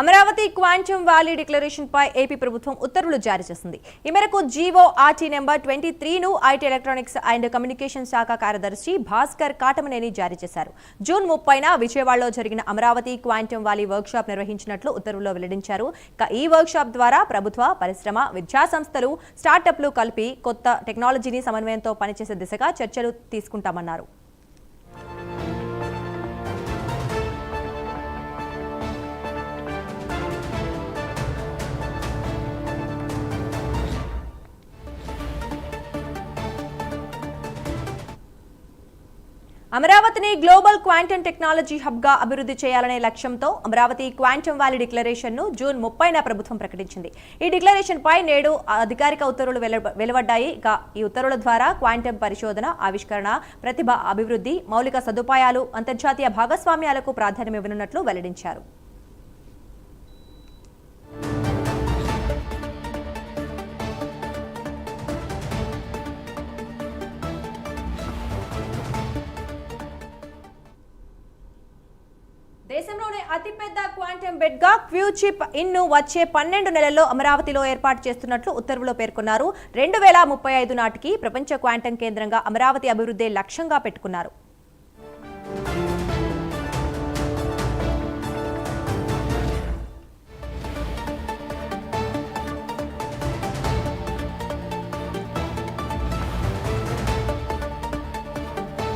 Amaravati quantum valley declaration పై AP ప్రభుత్వం ఉత్తర్వులు జారీ చేసింది. ఈ మేరకు జీవో ఆర్టీ నెంబర్ ట్వంటీ త్రీను ఐటీ ఎలక్ట్రానిక్స్ అండ్ కమ్యూనికేషన్ శాఖ కార్యదర్శి భాస్కర్ కాటమనేని జారీ చేశారు. జూన్ ముప్పైన విజయవాడలో జరిగిన అమరావతి క్వాంటమ్ వ్యాలీ వర్క్షాప్ నిర్వహించినట్లు ఉత్తర్వుల్లో వెల్లడించారు. ఈ వర్క్షాప్ ద్వారా ప్రభుత్వ పరిశ్రమ విద్యా సంస్థలు స్టార్టప్లు కలిపి కొత్త టెక్నాలజీని సమన్వయంతో పనిచేసే దిశగా చర్చలు తీసుకుంటామన్నారు. అమరావతిని గ్లోబల్ క్వాంటమ్ టెక్నాలజీ హబ్గా అభివృద్ధి చేయాలనే లక్ష్యంతో అమరావతి క్వాంటమ్ వ్యాలీ డిక్లరేషన్ను జూన్ ముప్పైన ప్రభుత్వం ప్రకటించింది. ఈ డిక్లరేషన్పై నేడు అధికారిక ఉత్తర్వులు వెలువడ్డాయి. ఇక ఈ ఉత్తర్వుల ద్వారా క్వాంటమ్ పరిశోధన ఆవిష్కరణ ప్రతిభ అభివృద్ధి మౌలిక సదుపాయాలు అంతర్జాతీయ భాగస్వామ్యాలకు ప్రాధాన్యం ఇవ్వనున్నట్లు వెల్లడించారు. దేశంలోనే అతిపెద్ద క్వాంటమ్ బెడ్గా క్యూ చిప్ ఇన్ను వచ్చే పన్నెండు నెలల్లో అమరావతిలో ఏర్పాటు చేస్తున్నట్లు ఉత్తర్వులో పేర్కొన్నారు. రెండు వేల ముప్పై ఐదు నాటికి ప్రపంచ క్వాంటమ్ కేంద్రంగా అమరావతి అభివృద్ధి లక్ష్యంగా పెట్టుకున్నారు.